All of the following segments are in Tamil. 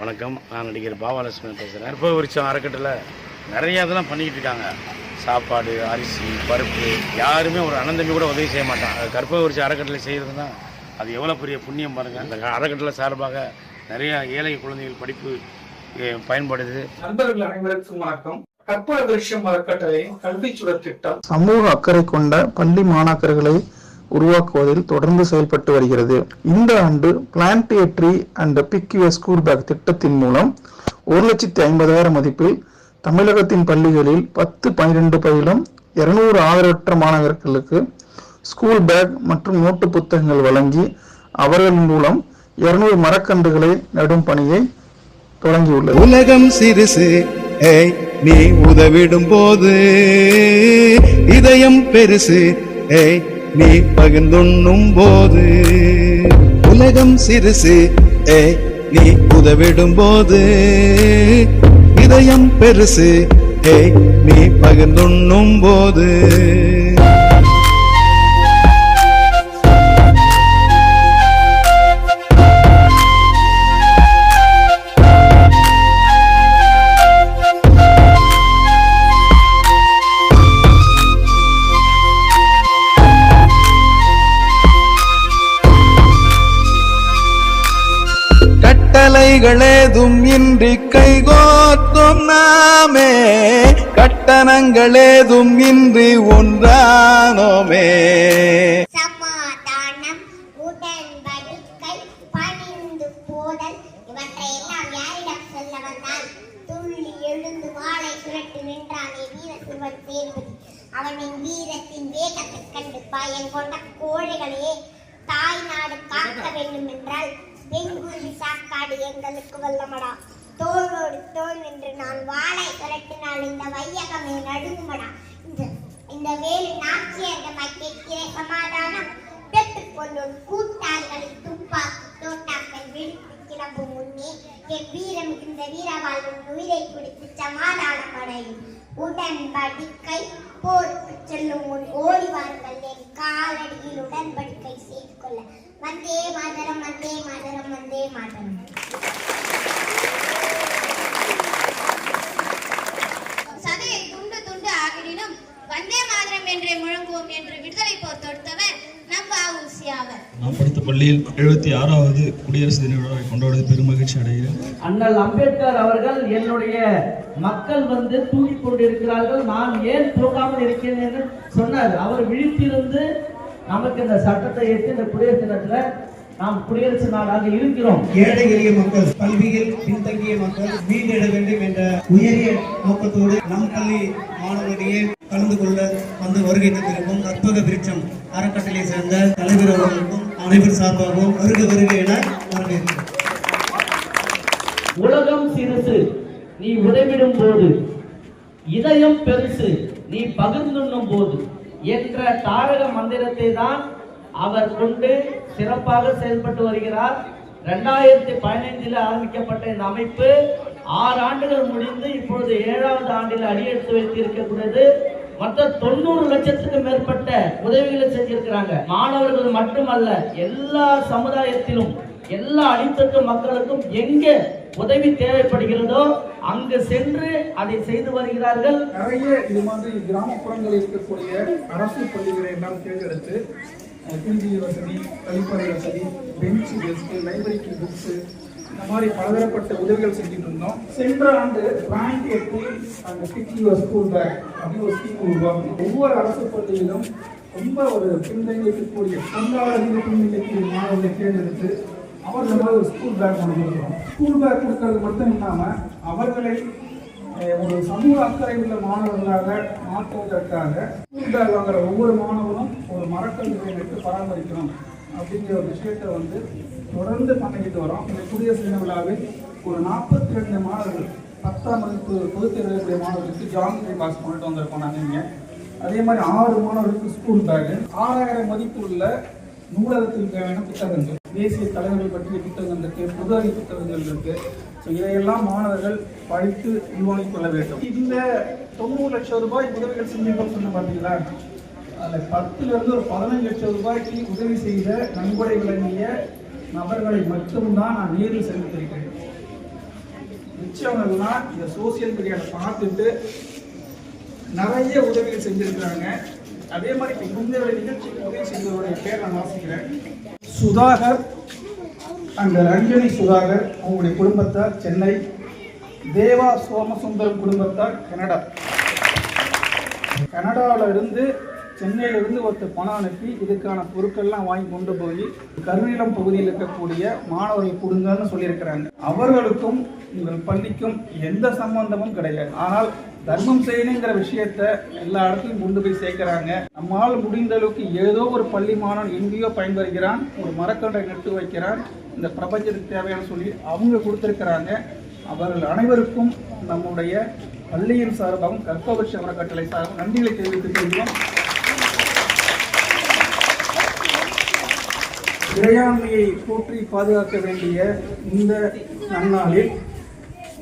வணக்கம். நான் நடிகர் பாபாலட்சுமி பேசுகிறேன் கற்பக விருட்சம் அறக்கட்டளை. நிறைய இதெல்லாம் பண்ணிக்கிட்டு இருக்காங்க. சாப்பாடு அரிசி பருப்பு யாருமே ஒரு அனந்தமி கூட உதவி செய்ய மாட்டான். அது கற்பக விருட்சம் அறக்கட்டளை செய்கிறதுனா அது எவ்வளோ பெரிய புண்ணியம் பாருங்கள் அந்த அறக்கட்டளை சார்பாக நிறைய ஏழை குழந்தைகள் படிப்பு பயன்படுது. நண்பர்கள் அனைவருக்கும் வணக்கம். கற்பக விருஷம் அறக்கட்டளை கல்வி சுடர் திட்டம். சமூக அக்கறை கொண்ட பள்ளி மாணாக்கர்களை உருவாக்குவதில் தொடர்ந்து செயல்பட்டு வருகிறது. இந்த ஆண்டு பிளான்டேட்ரி அண்ட் பிக் ஸ்கூல் பேக் திட்டத்தின் மூலம் ஒரு லட்சத்தி ஐம்பதாயிரம் மதிப்பில் தமிழகத்தின் பள்ளிகளில் பத்து பன்னிரெண்டு பயிலும் இருநூறு ஆதரவற்ற மாணவர்களுக்கு ஸ்கூல் பேக் மற்றும் நோட்டு புத்தகங்கள் வழங்கி அவர்கள் மூலம் இருநூறு மரக்கன்றுகளை நடும் பணியை தொடங்கியுள்ளது. உலகம் சிறுசு நீ உதவிடும் போது இதயம் பெருசு ஏய் நீ பகிர்ந்துண்ணும் போது. உலகம் சிறுசு ஏ நீ உதவிடும் போது. இதயம் பெருசு ஏய் நீ பகிர்ந்துண்ணும் போது. கட்டளைகளேதும் இன்றி கைகோத்தும் நாமே. கட்டணங்களேதும் இன்றி ஒன்றானோமே எங்களுக்கு வல்லமடா. தோளோடு தோல் என்று நான் வாளை சுரட்டினால் இந்த வையகமே நடுங்குமடா. இந்த இந்த வேலு நாச்சியர்களை கேட்கிற சமாதானம் பெற்றுக்கொள்ளும் கூட்டாளிகளை துப்பாக்கி தோட்டாக்கள் விழித்து கிளம்பும் முன்னே என் வீரம் இந்த வீரவாழ்வின் உயிரை குடித்து சமாதானம் அடையும். உடன்படிக்கை போருக்கு செல்லும் முன் ஓடி வாருங்கள் என் காலடியில் உடன்படிக்கை செய்து கொள்ள வந்தே மாதரம் வந்தே மாதரம் வந்தே மாதரம். சதையை துண்டு துண்டு ஆகிடினும் வந்தே மாதரம் என்றே முழங்குவோம் என்று விடுதலை போர் தொடுத்தவர் நம் வஉசி ஆவர். நான் படித்த பள்ளியில் எழுபத்தி ஆறாவது குடியரசு தின விழாவை கொண்டாடுவது பெரும் மகிழ்ச்சி அடைகிறேன். அண்ணல் அம்பேத்கர் அவர்கள் என்னுடைய மக்கள் வந்து தூங்கிக் கொண்டிருக்கிறார்கள். நான் ஏன் தூங்காமல் இருக்கிறேன் என்று சொன்னார். அவர் விழித்திருந்து நமக்கு இந்த சட்டத்தை ஏற்று இந்த குடியரசு தினத்துல நாம் குடியரசு நாடாக இருக்கிறோம். ஏழை எளிய மக்கள் கல்வியில் பின்தங்கிய மக்கள் மீண்டெழ வேண்டும் என்ற உயரிய நோக்கத்தோடு நம் பள்ளி மாணவர்களிடையே கலந்து கொள்ள வந்து வருகை தந்திருக்கும் கற்பக விருட்சம் அறக்கட்டளை சேர்ந்த தலைவர் அவர்களுக்கும் அனைவர் சார்பாகவும் வருக வருக என வரவேற்கிறேன் உலகம் சிறுசு நீ உதவிடும் போது இதயம் பெருசு நீ பகிர்ந்துண்ணும் போது என்ற தாரக மந்திரத்தை தான் அவர் கொண்டு சிறப்பாக செயல்பட்டு வருகிறார். ரெண்டாயிரத்தி பதினைந்தில் ஆரம்பிக்கப்பட்ட இந்த அமைப்பு ஆறு ஆண்டுகள் முடிந்து இப்பொழுது ஏழாவது ஆண்டில் அடியெடுத்து வைத்திருக்கக்கூடியது. மற்ற தொண்ணூறு லட்சத்துக்கு மேற்பட்ட உதவிகளை செஞ்சிருக்கிறாங்க. மாணவர்கள் மட்டுமல்ல எல்லா சமுதாயத்திலும் எல்லா அடித்தட்டு மக்களுக்கும் எங்க உதவி தேவைப்படுகிறதோ அங்கு சென்று அதை செய்து வருகிறார்கள். நிறைய இது மாதிரி கிராமப்புறங்களில் இருக்கக்கூடிய அரசு பள்ளிகளை எல்லாம் தேர்ந்தெடுத்து பிஜி வசதி கழிப்பறை வசதி பெஞ்சு டெஸ்க்கு லைப்ரரிக்கு புக்ஸ் இந்த மாதிரி பலதரப்பட்ட உதவிகள் செஞ்சுட்டு இருந்தோம். சென்ற ஆண்டு பிராங்க் எட்டி அந்த சிட்டி ஸ்கூல் பேக் அப்படி ஒரு ஸ்கீம் உருவாக்கி ஒவ்வொரு அரசு பள்ளியிலும் ரொம்ப ஒரு பின்தங்கி இருக்கக்கூடிய பொருளாதார பின்தங்கி மாணவர்களை தேர்ந்தெடுத்து அவர்களுக்கு ஒரு ஸ்கூல் பேக் ஒன்று கொடுக்குறோம். ஸ்கூல் பேக் கொடுக்கறது மட்டும் இல்லாமல் அவர்களை ஒரு சமூக அக்கறை உள்ள மாணவர்களாக மாற்றுவதற்காக ஸ்கூல் பேக் வாங்குற ஒவ்வொரு மாணவனும் ஒரு மரக்கல்வியை நட்டு பராமரிக்கணும் அப்படிங்கிற ஒரு விஷயத்தை வந்து தொடர்ந்து பண்ணிக்கிட்டு வரோம். இந்த குடியரசு தின விழாவில் ஒரு நாற்பத்தி ரெண்டு மாணவர்கள் பத்தாம் வகுப்பு பொதுத் தேர்வு மாணவர்களுக்கு ஜாமெட்ரி பாஸ் பண்ணிட்டு வந்திருக்கோம் நாங்கள் அதே மாதிரி ஆறு மாணவர்களுக்கு ஸ்கூல் பேக்கு ஆறாயிரம் மதிப்பு உள்ள நூலகத்தில் தேவையான புத்தகங்கள் தேசிய தலைவர்கள் பற்றிய புத்தகங்கள் இருக்கு பொது அறிவு புத்தகங்கள் இருக்கு. ஸோ இதையெல்லாம் மாணவர்கள் படித்து உள்வாங்கிக் கொள்ள வேண்டும். இந்த தொண்ணூறு லட்சம் ரூபாய் உதவிகள் செஞ்சீங்கன்னு சொன்ன பார்த்தீங்களா அதில் பத்துல இருந்து ஒரு பதினஞ்சு லட்சம் ரூபாய்க்கு உதவி செய்த நன்கொடை வழங்கிய நபர்களை மட்டும்தான் நான் நேரில் செலுத்திருக்கிறேன் மிச்சவங்கெல்லாம் இந்த சோசியல் மீடியாவில் பார்த்துட்டு நிறைய உதவிகள் செஞ்சிருக்கிறாங்க. அதே மாதிரி இப்போ இந்த நிகழ்ச்சிக்கு உதவி செய்தவருடைய பேர் நான் வாசிக்கிறேன். சுதாகர் அந்த ரஞ்சனி சுதாகர் அவங்களுடைய குடும்பத்தார் சென்னை தேவா சோமசுந்தரம் குடும்பத்தார் கனடா. கனடாவில் சென்னையிலிருந்து ஒருத்தர் பணம் அனுப்பி இதுக்கான பொருட்கள்லாம் வாங்கி கொண்டு போய் கருநிலம் பகுதியில் இருக்கக்கூடிய மாணவர்கள் கொடுங்கன்னு சொல்லியிருக்கிறாங்க. அவர்களுக்கும் உங்கள் பள்ளிக்கும் எந்த சம்பந்தமும் கிடையாது. ஆனால் தர்மம் செய்யணுங்கிற விஷயத்த எல்லா இடத்துலையும் கொண்டு போய் சேர்க்கிறாங்க. நம்மால் முடிந்த அளவுக்கு ஏதோ ஒரு பள்ளி மாணவன் எங்கேயோ பயன்பெறுகிறான் ஒரு மரக்கன்றை நட்டு வைக்கிறான் இந்த பிரபஞ்சத்துக்கு தேவையான சொல்லி அவங்க கொடுத்துருக்கிறாங்க. அவர்கள் அனைவருக்கும் நம்முடைய பள்ளியின் சார்பாகவும் கற்பவர்ஷ மரக்கட்டளை சார்பாகவும் நன்றிகளை தெரிவித்துக் கொள்கிறோம். இறையாண்மையை போற்றி பாதுகாக்க வேண்டிய இந்த நன்னாளில்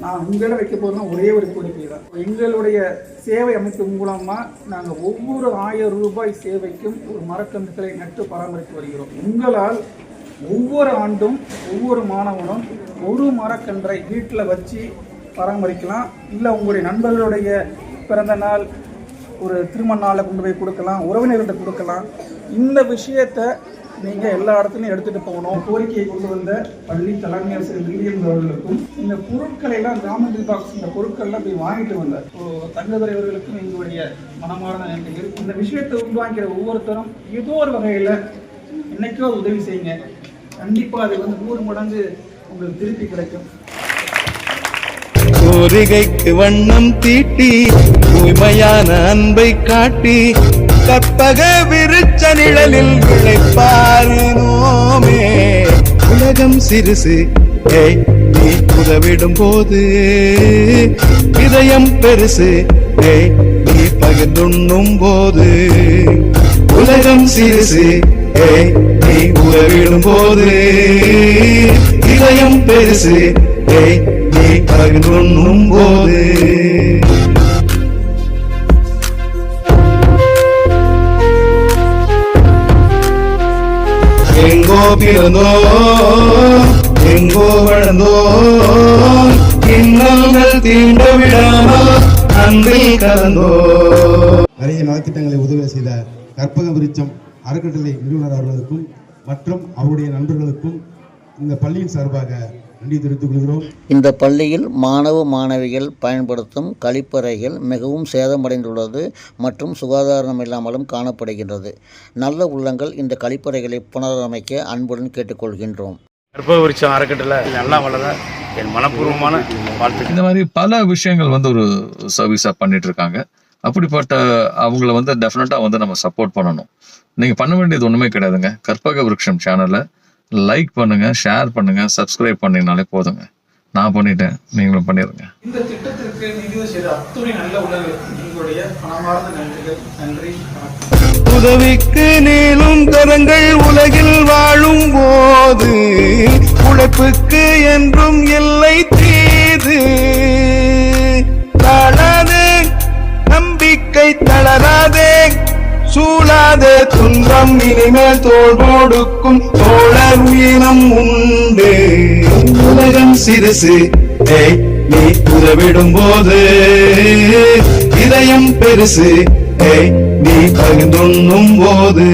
நான் உங்களை வைக்க போகிறோம் ஒரே ஒரு கோரிக்கை தான். எங்களுடைய சேவை அமைப்பு மூலமாக நாங்கள் ஒவ்வொரு ஆயிரம் ரூபாய் சேவைக்கும் ஒரு மரக்கன்றுகளை நட்டு பராமரித்து வருகிறோம். உங்களால் ஒவ்வொரு ஆண்டும் ஒவ்வொரு மாணவனும் ஒரு மரக்கன்றை வீட்டில் வச்சு பராமரிக்கலாம். இல்லை உங்களுடைய நண்பர்களுடைய பிறந்த நாள் ஒரு திருமண நாளை கொண்டு போய் கொடுக்கலாம் உறவினர்கிட்ட கொடுக்கலாம். இந்த விஷயத்தை நீங்கள் எல்லா இடத்துலையும் எடுத்துகிட்டு போகணும். கோரிக்கையை கொண்டு வந்த பள்ளி தலைமை ஆசிரியர் வில்லியம் அவர்களுக்கும் இந்த பொருட்களை எல்லாம் ஜாமெண்ட்ரி பாக்ஸ் இந்த பொருட்கள்லாம் போய் வாங்கிட்டு வந்தார். தங்கதுரை அவர்களுக்கும் எங்களுடைய மனமார்ந்த நன்றிகள். இந்த விஷயத்தை உள்வாங்கிற ஒவ்வொருத்தரும் ஏதோ ஒரு வகையில் என்னைக்கோ உதவி செய்யுங்க. கண்டிப்பாக அது வந்து நூறு மடங்கு உங்களுக்கு திருப்பி கிடைக்கும். கோரிகைக்கு வண்ணம் தீட்டி தூய்மையான அன்பை காட்டி கற்பக விருச்ச நிழலில் விளைப்பாரினோமே உலகம் சிறுசு நீ உதவிடும் போது. இதயம் பெருசு நீ பகிர்ந்துண்ணும் போது. உலகம் சிறுசு நீ உதவிடும் போது. இதயம் பெருசு ஏய் பகிர்ந்துண்ணும் போது எங்கோ பிறந்தோ எங்கோ வளர்ந்தோ இன்னங்கள் தீண்ட விடாமல் அன்பில் கலந்தோ நிறைய நலத்திட்டங்களை உதவி செய்த கற்பக விருச்சம் அறக்கட்டளை நிறுவனர் அவர்களுக்கும் மற்றும் அவருடைய நண்பர்களுக்கும் இந்த பள்ளியின் சார்பாக இந்த பள்ளியில் மாணவ மாணவிகள் பயன்படுத்தும் கழிப்பறைகள் மிகவும் சேதமடைந்துள்ளது மற்றும் சுகாதாரம் இல்லாமலும் காணப்படுகின்றது. நல்ல உள்ளங்கள் இந்த கழிப்பறைகளை புனரமைக்க அன்புடன் கேட்டுக்கொள்கின்றோம். கற்பக விருட்சம் அறக்கட்டளை நல்லா வளர என் மனப்பூர்வமான வாழ்த்துக்கள். இந்த மாதிரி பல விஷயங்கள் வந்து ஒரு சர்வீஸாக பண்ணிட்டு இருக்காங்க அப்படிப்பட்ட அவங்கள வந்து டெஃபினட்டாக வந்து நம்ம சப்போர்ட் பண்ணணும். நீங்கள் பண்ண வேண்டியது ஒன்றுமே கிடையாதுங்க. கற்பக விருட்சம் சேனலை லைக் பண்ணுங்க ஷேர் பண்ணுங்க சப்ஸ்கிரைப் பண்ணீங்கனாலே போதுங்க. நான் பண்ணிட்டேன் நீங்களும் பண்ணிடுங்க இந்த திட்டத்திற்கு நிதி செய்த அத்துணை நல்ல நன்றிகள். நன்றி வணக்கம். உதவிக்கு நீளும் கரங்கள் உலகில் வாழும் போது உழைப்புக்கு என்றும் எல்லை தீது. தளராதே நம்பிக்கை தளராதே சூழாதே துன்பம் இனிமேல் தோல் கொடுக்கும் தோழர் உயிரம் உண்டு. உலகம் சிறுசு. நீ உதவிடும் போது இதயம் பெருசு. நீ பகிர்ந்துண்ணும் போது